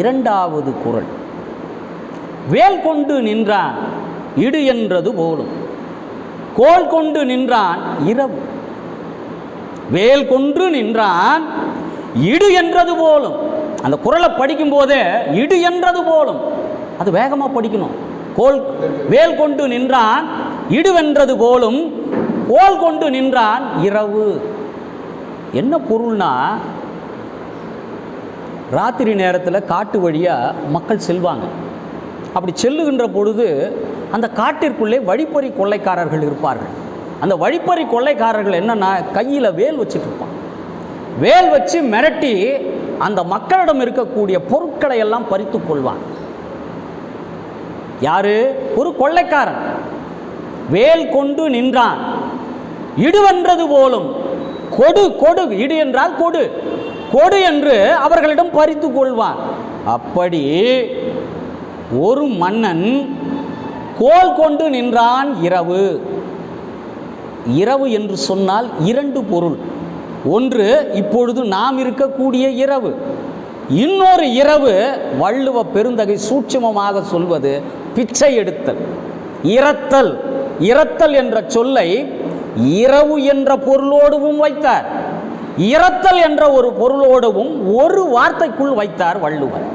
இரண்டாவது குறள் வேல் கொண்டு நின்றான் இடு என்றது போலும். கோல் கொண்டு நின்றான் இரவு. வேல் கொன்று நின்றான் இடு என்றது போலும். அந்த குறளை படிக்கும் போதே இடு என்றது போலும். அது வேகமாக படிக்கணும். கோல் வேல் கொண்டு நின்றான் இடுவென்றது போலும். கோல் கொண்டு நின்றான் இரவு. என்ன பொருள்னா ராத்திரி நேரத்தில் காட்டு வழியாக மக்கள் செல்வாங்க. அப்படி செல்லுகின்ற பொழுது அந்த காட்டிற்குள்ளே வழிப்பறி கொள்ளைக்காரர்கள் இருப்பார்கள். அந்த வழிப்பறி கொள்ளைக்காரர்கள் என்னென்னா கையில் வேல் வச்சுட்டு இருப்பான் வேல் வச்சு மிரட்டி அந்த மக்களிடம் இருக்கக்கூடிய பொருட்களை எல்லாம் பறித்து கொள்வான் யாரு? ஒரு கொள்ளைக்காரன். வேல் கொண்டு நின்றான். இடுவென்றது போலும். கொடு கொடு. இடு என்றால் கொடு. கொடு என்று அவர்களிடம் பறித்து கொள்வான் அப்படி ஒரு மன்னன் கோல் கொண்டு நின்றான் இரவு. இரவு என்று சொன்னால் இரண்டு பொருள். ஒன்று இப்பொழுது நாம் இருக்கக்கூடிய இரவு. இன்னொரு இரவு வள்ளுவ பெருந்தகை சூட்சுமமாக சொல்வது பிச்சை எடுத்தல் இரத்தல். இரத்தல் என்ற சொல்லை இரவு என்ற பொருளோடுவும் வைத்தார். இரத்தல் என்ற ஒரு பொருளோடவும் ஒரு வார்த்தைக்குள் வைத்தார் வள்ளுவர்.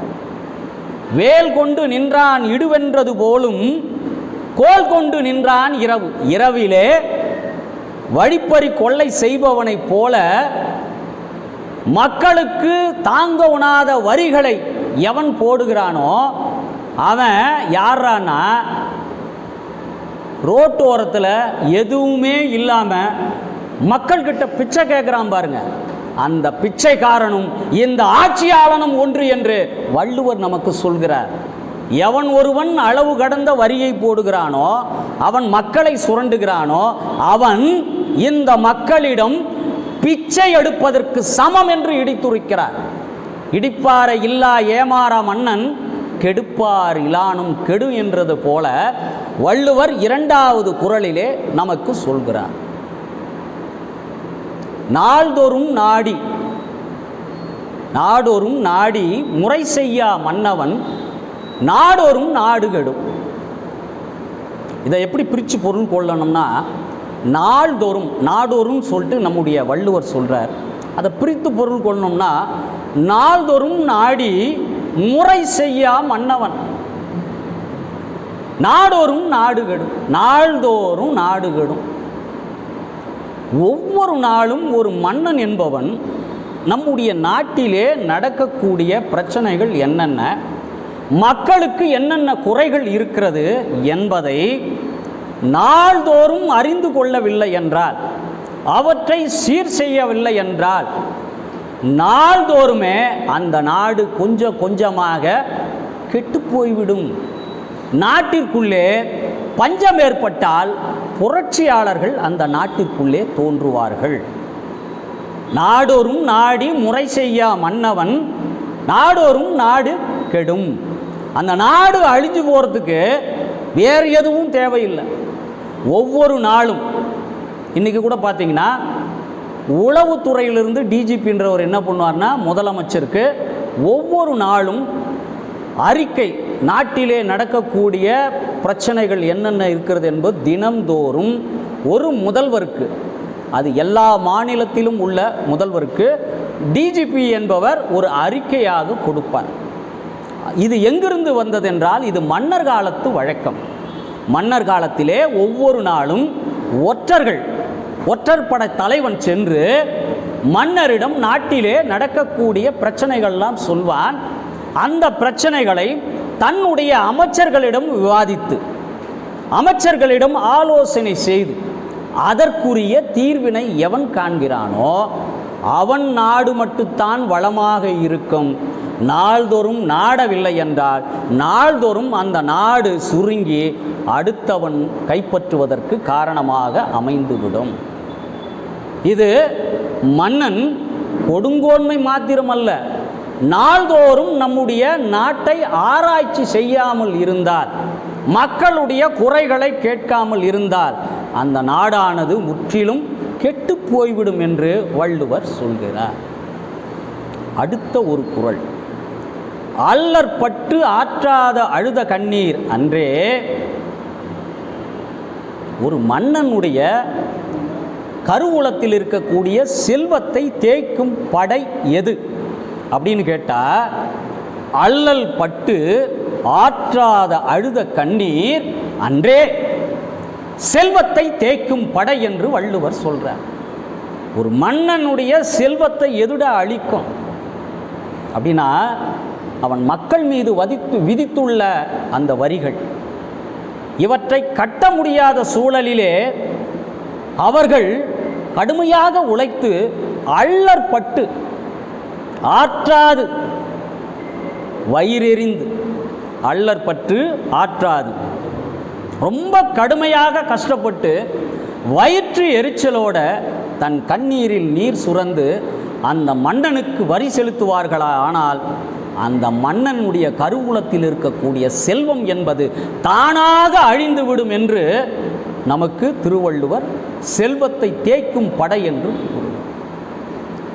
வேல் கொண்டு நின்றான் இடுவென்றது போலும் கோல் கொண்டு நின்றான் இரவு. இரவிலே வழிப்பறி கொள்ளை செய்பவனைப் போல மக்களுக்கு தாங்க உணாத வரிகளை எவன் போடுகிறானோ அவன் யாரான்னா ரோட்டோரத்தில் எதுவுமே இல்லாமல் மக்கள்கிட்ட பிச்சை கேட்குறான் பாருங்க. அந்த பிச்சைக்காரனும் இந்த ஆட்சியாளனும் ஒன்று என்று வள்ளுவர் நமக்கு சொல்கிறார். எவன் ஒருவன் அளவு கடந்த வரியை போடுகிறானோ அவன் மக்களை சுரண்டுகிறானோ அவன் இந்த மக்களிடம் பிச்சை எடுப்பதற்கு சமம் என்று இடித்துரைக்கிறார். இடிப்பார இல்லா ஏமாறா மன்னன் கெடுப்பார் இலானும் கெடு என்றது போல வள்ளுவர் இரண்டாவது குறளிலே நமக்கு சொல்கிறார். நாள்தோறும் நாடி நாடோறும் நாடி முறை செய்யா மன்னவன் நாடோறும் நாடு கெடும். இதை எப்படி பிரித்து பொருள் கொள்ளணும்னா நாள்தோறும் நாடோறும் சொல்லிட்டு நம்முடைய வள்ளுவர் சொல்கிறார் அதை பிரித்து பொருள் கொள்ளணும்னா நாள்தோறும் நாடி முறை செய்யா மன்னவன். நாடோறும் நாடு கெடும் நாள்தோறும் நாடு கெடும். ஒவ்வொரு நாளும் ஒரு மன்னன் என்பவன் நம்முடைய நாட்டிலே நடக்கக்கூடிய பிரச்சனைகள் என்னென்ன மக்களுக்கு என்னென்ன குறைகள் இருக்கிறது என்பதை நாள்தோறும் அறிந்து கொள்ளவில்லை என்றால் அவற்றை சீர் செய்யவில்லை என்றால் நாள்தோறுமே அந்த நாடு கொஞ்சம் கொஞ்சமாக கெட்டு போய்விடும். நாட்டிற்குள்ளே பஞ்சம் ஏற்பட்டால் புரட்சியாளர்கள் அந்த நாட்டிற்குள்ளே தோன்றுவார்கள். நாடோறும் நாடி முறை செய்யா மன்னவன் நாடோறும் நாடு கெடும். அந்த நாடு அழிஞ்சு போகிறதுக்கு வேறு எதுவும் தேவையில்லை. ஒவ்வொரு நாளும் இன்றைக்கி கூட பார்த்தீங்கன்னா உளவுத்துறையிலிருந்து டிஜிபின்றவர் என்ன பண்ணுவார்னா முதலமைச்சருக்கு ஒவ்வொரு நாளும் அறிக்கை நாட்டிலே நடக்கக்கூடிய பிரச்சனைகள் என்னென்ன இருக்கிறது என்பது தினம்தோறும் ஒரு முதல்வருக்கு அது எல்லா மாநிலத்திலும் உள்ள முதல்வருக்கு டிஜிபி என்பவர் ஒரு அறிக்கையாக கொடுப்பார். இது எங்கிருந்து வந்ததென்றால் இது மன்னர் காலத்து வழக்கம். மன்னர் காலத்திலே ஒவ்வொரு நாளும் ஒற்றர்கள் ஒற்றர் படை தலைவன் சென்று மன்னரிடம் நாட்டிலே நடக்கக்கூடிய பிரச்சனைகள்லாம் சொல்வான். அந்த பிரச்சனைகளை தன்னுடைய அமைச்சர்களிடம் விவாதித்து அமைச்சர்களிடம் ஆலோசனை செய்து அதற்குரிய தீர்வினை எவன் காண்கிறானோ அவன் நாடு மட்டும்தான் வளமாக இருக்கும். நாள்தோறும் நாடவில்லை என்றால் நாள்தோறும் அந்த நாடு சுருங்கி அடுத்தவன் கைப்பற்றுவதற்கு காரணமாக அமைந்துவிடும். இது மன்னன் கொடுங்கோன்மை மாத்திரமல்ல நாள்தோறும் நம்முடைய நாட்டை ஆராய்ச்சி செய்யாமல் இருந்தால் மக்களுடைய குறைகளை கேட்காமல் இருந்தால் அந்த நாடானது முற்றிலும் கெட்டு போய்விடும் என்று வள்ளுவர் சொல்கிறார். அடுத்த ஒரு குறள் அல்லற்பட்டு ஆற்றாத அழுத கண்ணீர் அன்றே ஒரு மன்னனுடைய கருவூலத்தில் இருக்கக்கூடிய செல்வத்தை தேய்க்கும் படை எது? அப்படின்னு கேட்டால் அல்லல் பட்டு ஆற்றாத அழுத கண்ணீர் அன்றே செல்வத்தை தேய்க்கும் படை என்று வள்ளுவர் சொல்கிறார் ஒரு மன்னனுடைய செல்வத்தை எதுட அழிக்கும்? அப்படின்னா அவன் மக்கள் மீது வதித்து விதித்துள்ள அந்த வரிகள். இவற்றை கட்ட முடியாத சூழலிலே அவர்கள் கடுமையாக உழைத்து அள்ளற்பட்டு ஆற்றாது. வயிறெறிந்து அள்ளற்பட்டு ஆற்றாது. ரொம்ப கடுமையாக கஷ்டப்பட்டு வயிற்று எரிச்சலோட தன் கண்ணீரில் நீர் சுரந்து அந்த மன்னனுக்கு வரி செலுத்துவார்களா? ஆனால் அந்த மன்னனுடைய கருவூலத்தில் இருக்கக்கூடிய செல்வம் என்பது தானாக அழிந்துவிடும் என்று நமக்கு திருவள்ளுவர் செல்வத்தை தேய்க்கும் படை என்று கூறுகிறார்.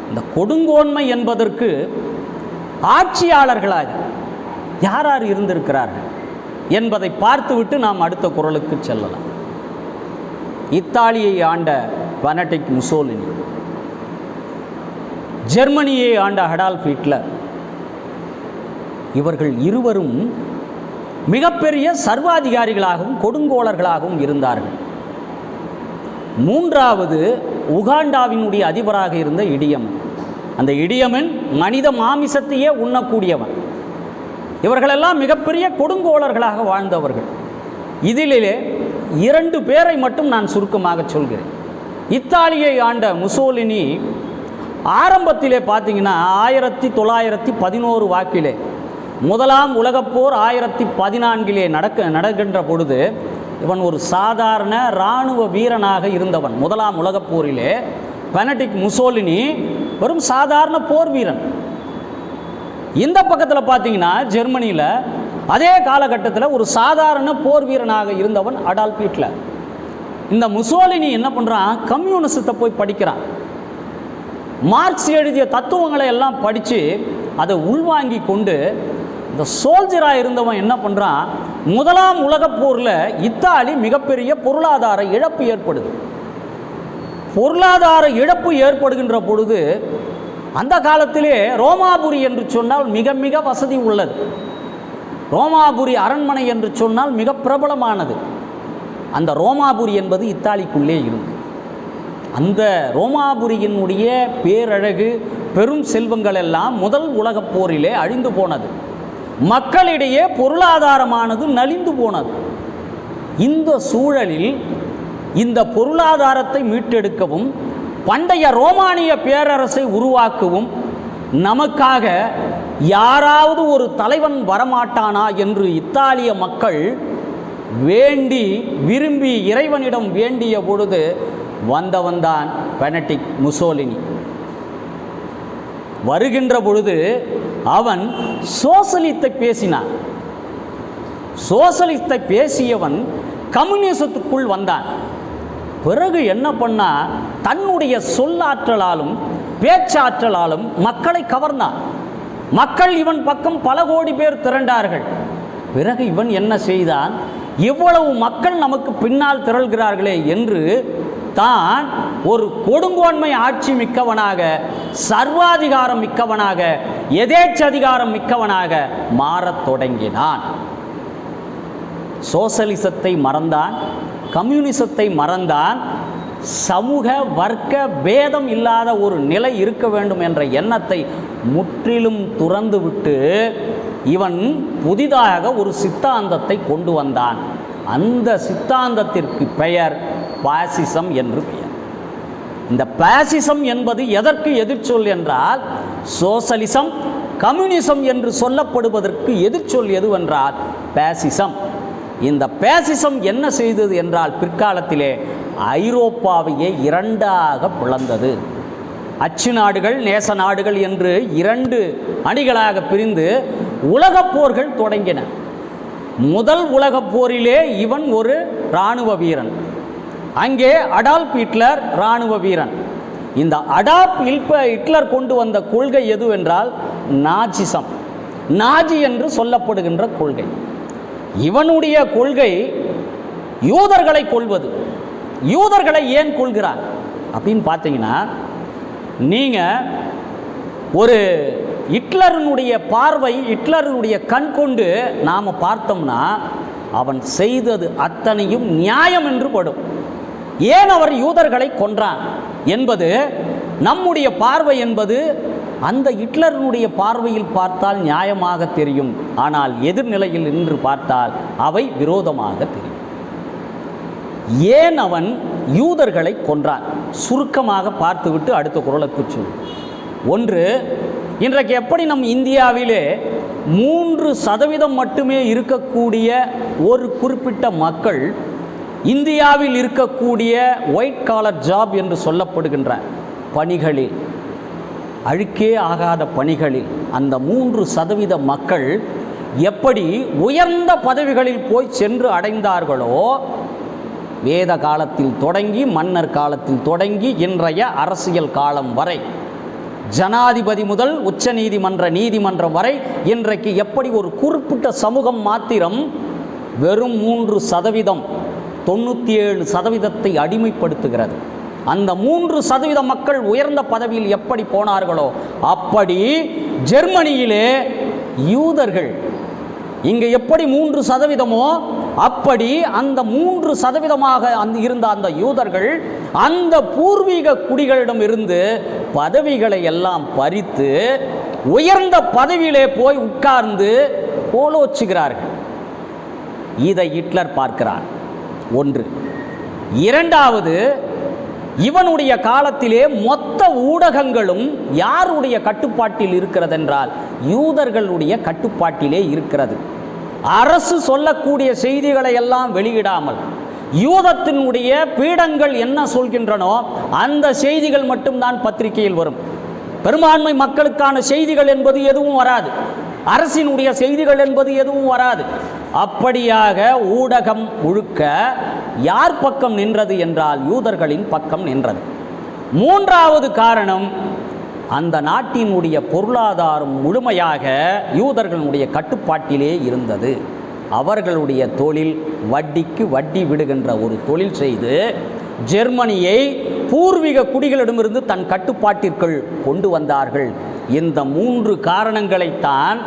இந்த கொடுங்கோன்மை என்பதற்கு ஆட்சியாளர்களாக யார் யார் இருந்திருக்கிறார்கள் என்பதை பார்த்துவிட்டு நாம் அடுத்த குரலுக்கு செல்லலாம். இத்தாலியை ஆண்ட வனடிக் முசோலினி ஜெர்மனியை ஆண்ட ஹடால்ஃப் ஹிட்லர் இவர்கள் இருவரும் மிகப்பெரிய சர்வாதிகாரிகளாகவும் கொடுங்கோளர்களாகவும் இருந்தார்கள். மூன்றாவது உகாண்டாவினுடைய அதிபராக இருந்த இடியம் அந்த இடியமன் மனித மாமிசத்தையே உண்ணக்கூடியவன். இவர்களெல்லாம் மிகப்பெரிய கொடுங்கோளர்களாக வாழ்ந்தவர்கள். இதிலே இரண்டு பேரை மட்டும் நான் சுருக்கமாக சொல்கிறேன். இத்தாலியை ஆண்ட முசோலினி ஆரம்பத்திலே பார்த்தீங்கன்னா ஆயிரத்தி தொள்ளாயிரத்தி பதினோரு வாக்கிலே முதலாம் உலகப்போர் ஆயிரத்தி பதினான்கிலே நடக்க நடக்கின்ற பொழுது இவன் ஒரு சாதாரண இராணுவ வீரனாக இருந்தவன். முதலாம் உலகப்போரிலே பெனடிக் முசோலினி வெறும் சாதாரண போர் வீரன். இந்த பக்கத்தில் பார்த்தீங்கன்னா ஜெர்மனியில் அதே காலகட்டத்தில் ஒரு சாதாரண போர் வீரனாக இருந்தவன் அடால்ஃப் ஹிட்லர். இந்த முசோலினி என்ன பண்ணுறான் கம்யூனிசத்தை போய் படிக்கிறான். மார்க்ஸ் எழுதிய தத்துவங்களை எல்லாம் படித்து அதை உள்வாங்கி கொண்டு இந்த சோல்ஜராக இருந்தவன் என்ன பண்ணுறான் முதலாம் உலகப் போரில் இத்தாலி மிகப்பெரிய பொருளாதார இழப்பு ஏற்படுது. பொருளாதார இழப்பு ஏற்படுகின்ற பொழுது அந்த காலத்திலே ரோமாபுரி என்று சொன்னால் மிக மிக வசதி உள்ளது. ரோமாபுரி அரண்மனை என்று சொன்னால் மிக பிரபலமானது. அந்த ரோமாபுரி என்பது இத்தாலிக்குள்ளே இருந்து. அந்த ரோமாபுரியினுடைய பேரழகு பெரும் செல்வங்கள் எல்லாம் முதல் உலகப் போரிலே அழிந்து போனது. மக்களிடையே பொருளாதாரமானது நலிந்து போனது. இந்த சூழலில் இந்த பொருளாதாரத்தை மீட்டெடுக்கவும் பண்டைய ரோமானிய பேரரசை உருவாக்கவும் நமக்காக யாராவது ஒரு தலைவன் வரமாட்டானா என்று இத்தாலிய மக்கள் வேண்டி விரும்பி இறைவனிடம் வேண்டிய பொழுது வந்தவன்தான் பெனட்டிக் முசோலினி. வருகின்ற பொழுது அவன் சோசலித்தை பேசினான். சோசலித்தை பேசியவன் கம்யூனிசத்துக்குள் வந்தான். பிறகு என்ன பண்ணா தன்னுடைய சொல்லாற்றலாலும் பேச்சாற்றலாலும் மக்களை கவர்ந்தான். மக்கள் இவன் பக்கம் பல கோடி பேர் திரண்டார்கள். பிறகு இவன் என்ன செய்தான் இவ்வளவு மக்கள் நமக்கு பின்னால் திரள்கிறார்களே என்று தான் ஒரு கொடுங்கோன்மை ஆட்சி மிக்கவனாக சர்வாதிகாரம் மிக்கவனாக எதேச்சதிகாரம் மிக்கவனாக மாறத் தொடங்கினான். சோசலிசத்தை மறந்தான். கம்யூனிசத்தை மறந்தான் சமூக வர்க்க பேதம் இல்லாத ஒரு நிலை இருக்க வேண்டும் என்ற எண்ணத்தை முற்றிலும் துறந்துவிட்டு இவன் புதிதாக ஒரு சித்தாந்தத்தை கொண்டு வந்தான். அந்த சித்தாந்தத்திற்கு பெயர் பாசிசம் என்று பெயர். இந்த பாசிசம் என்பது எதற்கு எதிர்ச்சொல் என்றால் சோசலிசம் கம்யூனிசம் என்று சொல்லப்படுவதற்கு எதிர்ச்சொல் எதுவென்றால் பாசிசம். இந்த பேசிசம் என்ன செய்தது என்றால் பிற்காலத்திலே ஐரோப்பாவையே இரண்டாக பிளந்தது. அச்சு நாடுகள் நேச நாடுகள் என்று இரண்டு அணிகளாக பிரிந்து உலகப் போர்கள் தொடங்கின. முதல் உலகப் போரிலே இவன் ஒரு இராணுவ வீரன். அங்கே அடால்ப் ஹிட்லர் இராணுவ வீரன். இந்த அடாப் இல்ப ஹிட்லர் கொண்டு வந்த கொள்கை எதுவென்றால் நாஜிசம். நாஜி என்று சொல்லப்படுகின்ற கொள்கை. இவனுடைய கொள்கை யூதர்களை கொள்வது. யூதர்களை ஏன் கொள்கிறான் அப்படின்னு பார்த்தீங்கன்னா நீங்கள் ஒரு ஹிட்லருனுடைய பார்வை ஹிட்லருடைய கண் கொண்டு நாம் பார்த்தோம்னா அவன் செய்தது அத்தனையும் நியாயம் என்று படும். ஏன் அவர் யூதர்களை கொன்றான் என்பது நம்முடைய பார்வை என்பது அந்த ஹிட்லருடைய பார்வையில் பார்த்தால் நியாயமாக தெரியும். ஆனால் எதிர்நிலையில் நின்று பார்த்தால் அவை விரோதமாக தெரியும். ஏன் அவன் யூதர்களை கொன்றான்? சுருக்கமாக பார்த்துவிட்டு அடுத்த குரலை குச்சு ஒன்று இன்றைக்கு எப்படி நம் இந்தியாவிலே மூன்று சதவீதம் மட்டுமே இருக்கக்கூடிய ஒரு குறிப்பிட்ட மக்கள் இந்தியாவில் இருக்கக்கூடிய ஒயிட் காலர் ஜாப் என்று சொல்லப்படுகின்ற பணிகளில் அழுக்கே ஆகாத பணிகளில் அந்த மூன்று சதவீத மக்கள் எப்படி உயர்ந்த பதவிகளில் போய் சென்று அடைந்தார்களோ வேத காலத்தில் தொடங்கி மன்னர் காலத்தில் தொடங்கி இன்றைய அரசியல் காலம் வரை ஜனாதிபதி முதல் உச்ச நீதிமன்ற நீதிமன்றம் வரை இன்றைக்கு எப்படி ஒரு குறிப்பிட்ட சமூகம் மாத்திரம் வெறும் மூன்று சதவீதம் தொண்ணூற்றி ஏழு சதவீதத்தை அடிமைப்படுத்துகிறது. அந்த மூன்று சதவீத மக்கள் உயர்ந்த பதவியில் எப்படி போனார்களோ அப்படி ஜெர்மனியிலே யூதர்கள் இங்கே எப்படி மூன்று சதவீதமோ அப்படி அந்த மூன்று சதவீதமாக அந்த இருந்த அந்த யூதர்கள் அந்த பூர்வீக குடிகளிடம் இருந்து பதவிகளை எல்லாம் பறித்து உயர்ந்த பதவியிலே போய் உட்கார்ந்து கோலோச்சுகிறார்கள் இதை ஹிட்லர் பார்க்கிறான் ஒன்று. இரண்டாவது இவனுடைய காலத்திலே மொத்த ஊடகங்களும் யாருடைய கட்டுப்பாட்டில் இருக்கிறதென்றால் யூதர்களுடைய கட்டுப்பாட்டிலே இருக்கிறது. அரசு சொல்லக்கூடிய செய்திகளை எல்லாம் வெளியிடாமல் யூதத்தினுடைய பீடங்கள் என்ன சொல்கின்றனோ அந்த செய்திகள் மட்டும்தான் பத்திரிகையில் வரும். பெரும்பான்மை மக்களுக்கான செய்திகள் என்பது எதுவும் வராது. அரசினுடைய செய்திகள் என்பது எதுவும் வராது. அப்படியாக ஊடகம் முழுக்க யார் பக்கம் நின்றது என்றால் யூதர்களின் பக்கம் நின்றது. மூன்றாவது காரணம் அந்த நாட்டினுடைய பொருளாதாரம் முழுமையாக யூதர்களுடைய கட்டுப்பாட்டிலே இருந்தது. அவர்களுடைய தொழில் வட்டிக்கு வட்டி விடுகின்ற ஒரு தொழில் செய்து ஜெர்மனியை பூர்வீக குடிகளிடமிருந்து தன் கட்டுப்பாட்டிற்குள் கொண்டு வந்தார்கள். இந்த மூன்று காரணங்களைத்தான்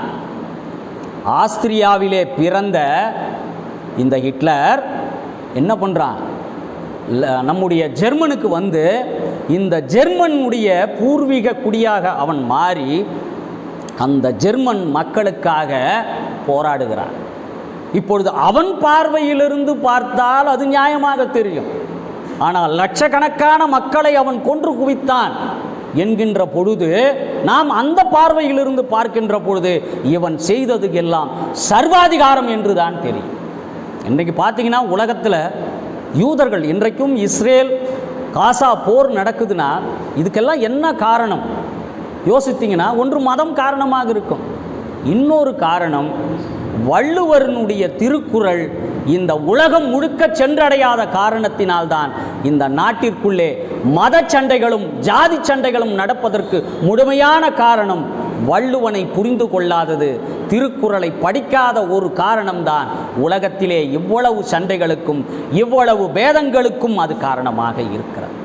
ஆஸ்திரியாவிலே பிறந்த இந்த ஹிட்லர் என்ன பண்ணுறான் நம்முடைய ஜெர்மனுக்கு வந்து இந்த ஜெர்மனுடைய பூர்வீக குடியாக அவன் மாறி அந்த ஜெர்மன் மக்களுக்காக போராடுகிறான். இப்பொழுது அவன் பார்வையிலிருந்து பார்த்தால் அது நியாயமாக தெரியும். ஆனால் லட்சக்கணக்கான மக்களை அவன் கொன்று குவித்தான். என்கின்ற பொழுது நாம் அந்த பார்வையிலிருந்து பார்க்கின்ற பொழுது இவன் செய்தது எல்லாம் சர்வாதிகாரம் என்று தான் தெரியும். இன்றைக்கு பார்த்தீங்கன்னா உலகத்தில் யூதர்கள் இன்றைக்கும் இஸ்ரேல் காசா போர் நடக்குதுன்னா இதுக்கெல்லாம் என்ன காரணம்? யோசித்தீங்கன்னா ஒன்று மதம் காரணமாக இருக்கும். இன்னொரு காரணம் வள்ளுவரனுடைய திருக்குறள் இந்த உலகம் முழுக்க சென்றடையாத காரணத்தினால்தான் இந்த நாட்டிற்குள்ளே மத சண்டைகளும் ஜாதி சண்டைகளும் நடப்பதற்கு முழுமையான காரணம் வள்ளுவனை புரிந்து கொள்ளாதது. திருக்குறளை படிக்காத ஒரு காரணம்தான் உலகத்திலே இவ்வளவு சண்டைகளுக்கும் இவ்வளவு பேதங்களுக்கும் அது காரணமாக இருக்கிறது.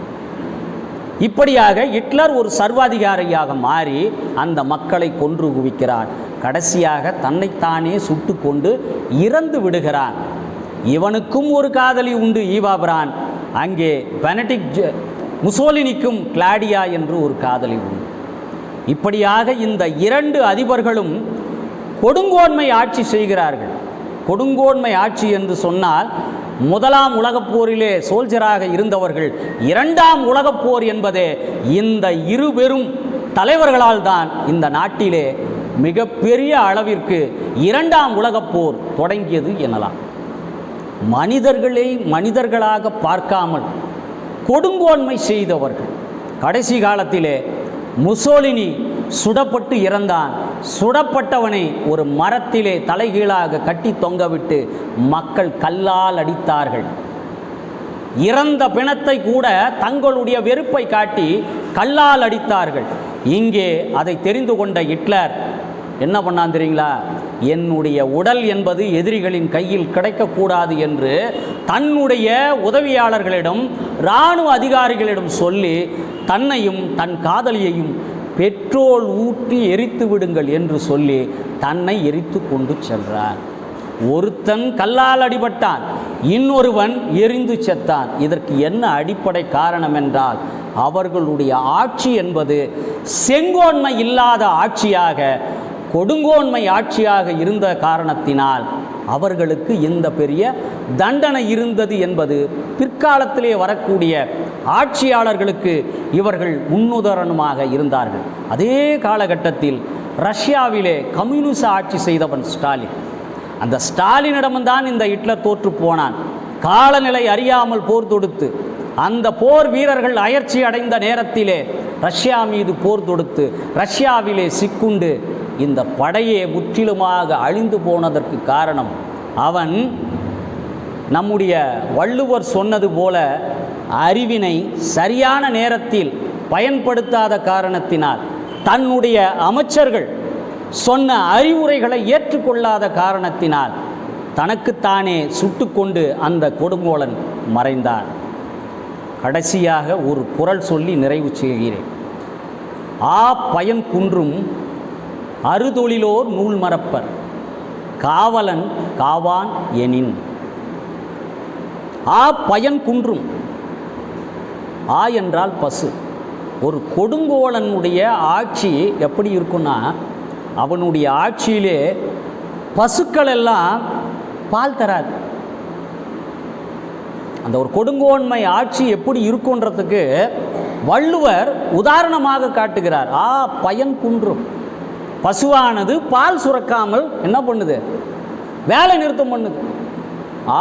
இப்படியாக ஹிட்லர் ஒரு சர்வாதிகாரியாக மாறி அந்த மக்களை கொன்று குவிக்கிறான் கடைசியாக தன்னைத்தானே சுட்டு கொண்டு இறந்து விடுகிறான் இவனுக்கும் ஒரு காதலி உண்டு ஈவாபிரான். அங்கே பெனடிக் முசோலினிக்கும் கிளாடியா என்று ஒரு காதலி உண்டு. இப்படியாக இந்த இரண்டு அதிபர்களும் கொடுங்கோன்மை ஆட்சி செய்கிறார்கள். கொடுங்கோன்மை ஆட்சி என்று சொன்னால் முதலாம் உலகப் போரிலே சோல்ஜராக இருந்தவர்கள் இரண்டாம் உலகப் போர் என்பதே இந்த இரு பெரும் தலைவர்களால் தான் இந்த நாட்டிலே மிகப்பெரிய அளவிற்கு இரண்டாம் உலகப் போர் தொடங்கியது எனலாம். மனிதர்களை மனிதர்களாக பார்க்காமல் கொடுங்கோன்மை செய்தவர்கள். கடைசி காலத்திலே முசோலினி சுடப்பட்டு இறந்தான். சுடப்பட்டவனை ஒரு மரத்திலே தலைகீழாக கட்டி தொங்கவிட்டு மக்கள் கல்லால் அடித்தார்கள். இறந்த பிணத்தை கூட தங்களுடைய வெறுப்பை காட்டி கல்லால் அடித்தார்கள். இங்கே அதை தெரிந்து கொண்ட ஹிட்லர் என்ன பண்ணான் தெரியுங்களா? என்னுடைய உடல் என்பது எதிரிகளின் கையில் கிடைக்கக்கூடாது என்று தன்னுடைய உதவியாளர்களிடம் இராணுவ அதிகாரிகளிடம் சொல்லி தன்னையும் தன் காதலியையும் பெட்ரோல் ஊற்றி எரித்து விடுங்கள் என்று சொல்லி தன்னை எரித்து கொண்டு சென்றார் ஒருத்தன் கல்லால் அடிபட்டான் இன்னொருவன் எரிந்து செத்தான். இதற்கு என்ன அடிப்படை காரணம் என்றால் அவர்களுடைய ஆட்சி என்பது செங்கோன்மை இல்லாத ஆட்சியாக கொடுங்கோன்மை ஆட்சியாக இருந்த காரணத்தினால் அவர்களுக்கு இந்த பெரிய தண்டனை இருந்தது என்பது பிற்காலத்திலே வரக்கூடிய ஆட்சியாளர்களுக்கு இவர்கள் முன்னுதாரணமாக இருந்தார்கள். அதே காலகட்டத்தில் ரஷ்யாவிலே கம்யூனிச ஆட்சி செய்தவன் ஸ்டாலின். அந்த ஸ்டாலினிடம்தான் இந்த ஹிட்லர் தோற்று போனான். காலநிலை அறியாமல் போர் தொடுத்து அந்த போர் வீரர்கள் அயற்சி அடைந்த நேரத்திலே ரஷ்யா மீது போர் தொடுத்து ரஷ்யாவிலே சிக்குண்டு இந்த படையே முற்றிலுமாக அழிந்து போனதற்கு காரணம் அவன் நம்முடைய வள்ளுவர் சொன்னது போல அறிவினை சரியான நேரத்தில் பயன்படுத்தாத காரணத்தினால் தன்னுடைய அமைச்சர்கள் சொன்ன அறிவுரைகளை ஏற்றுக்கொள்ளாத காரணத்தினால் தனக்குத்தானே சுட்டுக்கொண்டு அந்த கொடுங்கோலன் மறைந்தான் கடைசியாக ஒரு குரல் சொல்லி நிறைவு செய்கிறேன். ஆ பயன் குன்றும் அறுதொழிலோர் நூல் மறப்பர். காவலன் காவான் எனின். ஆ பயன் குன்றும். ஆ என்றால் பசு. ஒரு கொடுங்கோலனுடைய ஆட்சி எப்படி இருக்குன்னா அவனுடைய ஆட்சியிலே பசுக்கள் எல்லாம் பால் தராது. அந்த ஒரு கொடுங்கோன்மை ஆட்சி எப்படி இருக்குன்றதுக்கு வள்ளுவர் உதாரணமாக காட்டுகிறார். ஆ பயன் குன்றும். பசுவானது பால் சுரக்காமல் என்ன பண்ணுது? வேலை நிறுத்தம் பண்ணுது.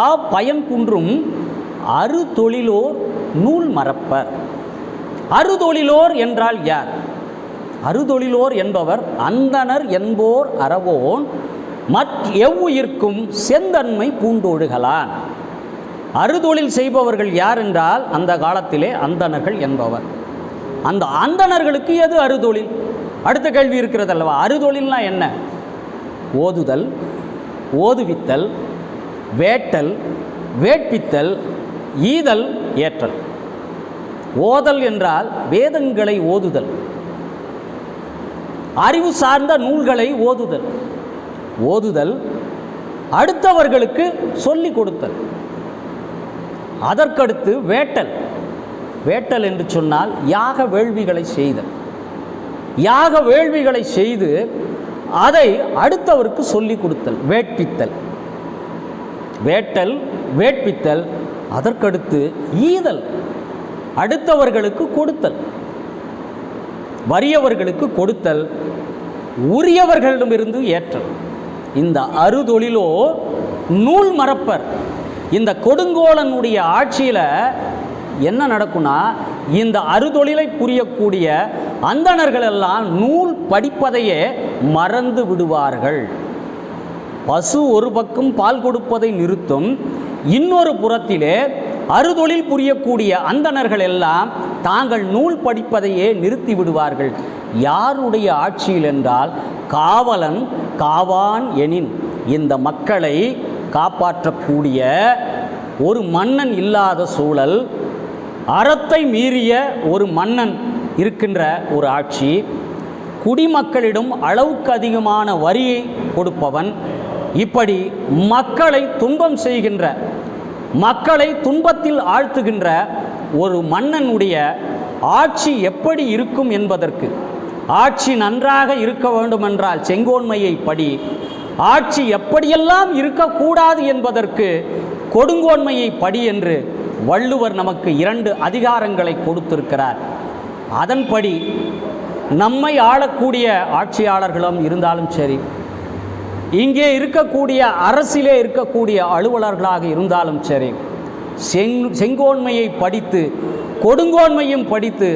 ஆ பயன் குன்றும் அறு தொழிலோர் நூல் மறப்பர். அறுதொழிலோர் என்றால் யார்? அறுதொழிலோர் என்பவர் அந்தணர் என்போர் அறவோன் மற் எவ்வுயிர்க்கும் செந்தன்மை பூண்டோடுகளான் அறுதொழில் செய்பவர்கள் யார் என்றால் அந்த காலத்திலே அந்தணர்கள் என்பவர். அந்த அந்தணர்களுக்கு எது அறுதொழில் அடுத்த கேள்வி இருக்கிறது அல்லவா? அறுதொழில்னா என்ன? ஓதுதல் ஓதுவித்தல் வேட்டல் வேட்பித்தல் ஈதல் ஏற்றல். ஓதல் என்றால் வேதங்களை ஓதுதல். அறிவு சார்ந்த நூல்களை ஓதுதல். ஓதுதல் அடுத்தவர்களுக்கு சொல்லிக் கொடுத்தல். அதற்கடுத்து வேட்டல். வேட்டல் என்று சொன்னால் யாக வேள்விகளை செய்தல். யாக வேள்விகளை செய்து அதை அடுத்தவருக்கு சொல்லிக் கொடுத்தல் வேட்பித்தல். வேட்டல் வேட்பித்தல் அதற்கடுத்து ஈதல் அடுத்தவர்களுக்கு கொடுத்தல். வறியவர்களுக்கு கொடுத்தல் உரியவர்களிடமிருந்து ஏற்றல். இந்த அறுதொழிலோ நூல் மறப்பர். இந்த கொடுங்கோலனுடைய ஆட்சியில் என்ன நடக்கும்னா இந்த அறுதொழிலை புரியக்கூடிய அந்தணர்கள் எல்லாம் நூல் படிப்பதையே மறந்து விடுவார்கள். பசு ஒரு பக்கம் பால் கொடுப்பதை நிறுத்தும் இன்னொரு புறத்திலே அறுதொழில் புரியக்கூடிய அந்தணர்கள் எல்லாம் தாங்கள் நூல் படிப்பதையே நிறுத்தி விடுவார்கள். யாருடைய ஆட்சியில் என்றால் காவலன் காவான் எனின் இந்த மக்களை காப்பாற்றக்கூடிய ஒரு மன்னன் இல்லாத சூழல் அறத்தை மீறிய ஒரு மன்னன் இருக்கின்ற ஒரு ஆட்சி குடிமக்களிடம் அளவுக்கு அதிகமான வரியை கொடுப்பவன் இப்படி மக்களை துன்பம் செய்கின்ற மக்களை துன்பத்தில் ஆழ்த்துகின்ற ஒரு மன்னனுடைய ஆட்சி எப்படி இருக்கும் என்பதற்கு ஆட்சி நன்றாக இருக்க வேண்டுமென்றால் செங்கோன்மையை படி ஆட்சி எப்படியெல்லாம் இருக்கக்கூடாது என்பதற்கு கொடுங்கோன்மையை படி என்று வள்ளுவர் நமக்கு இரண்டு அதிகாரங்களை கொடுத்திருக்கிறார். அதன்படி நம்மை ஆளக்கூடிய ஆட்சியாளர்களும் இருந்தாலும் சரி இங்கே இருக்கக்கூடிய அரசிலே இருக்கக்கூடிய அலுவலர்களாக இருந்தாலும் சரி செங் செங்கோன்மையை படித்து கொடுங்கோன்மையும் படித்து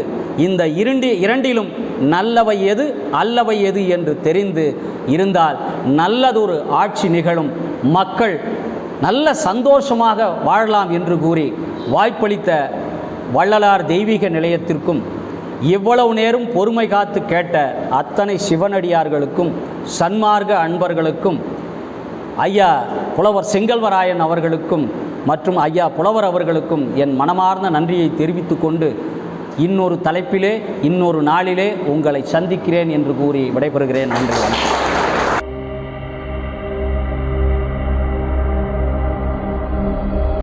இந்த இரண்டு இரண்டிலும் நல்லவை எது அல்லவை எது என்று தெரிந்து இருந்தால் நல்லதொரு ஆட்சி நிகழும். மக்கள் நல்ல சந்தோஷமாக வாழலாம் என்று கூறி வாய்ப்பளித்த வள்ளலார் தெய்வீக நிலையத்திற்கும் இவ்வளவு நேரம் பொறுமை காத்து கேட்ட அத்தனை சிவனடியார்களுக்கும் சன்மார்க்க அன்பர்களுக்கும் ஐயா புலவர் செங்கல்வராயன் அவர்களுக்கும் மற்றும் ஐயா புலவர் அவர்களுக்கும் என் மனமார்ந்த நன்றியை தெரிவித்து கொண்டு இன்னொரு தலைப்பிலே இன்னொரு நாளிலே உங்களை சந்திக்கிறேன் என்று கூறி விடைபெறுகிறேன். நன்றி வணக்கம்.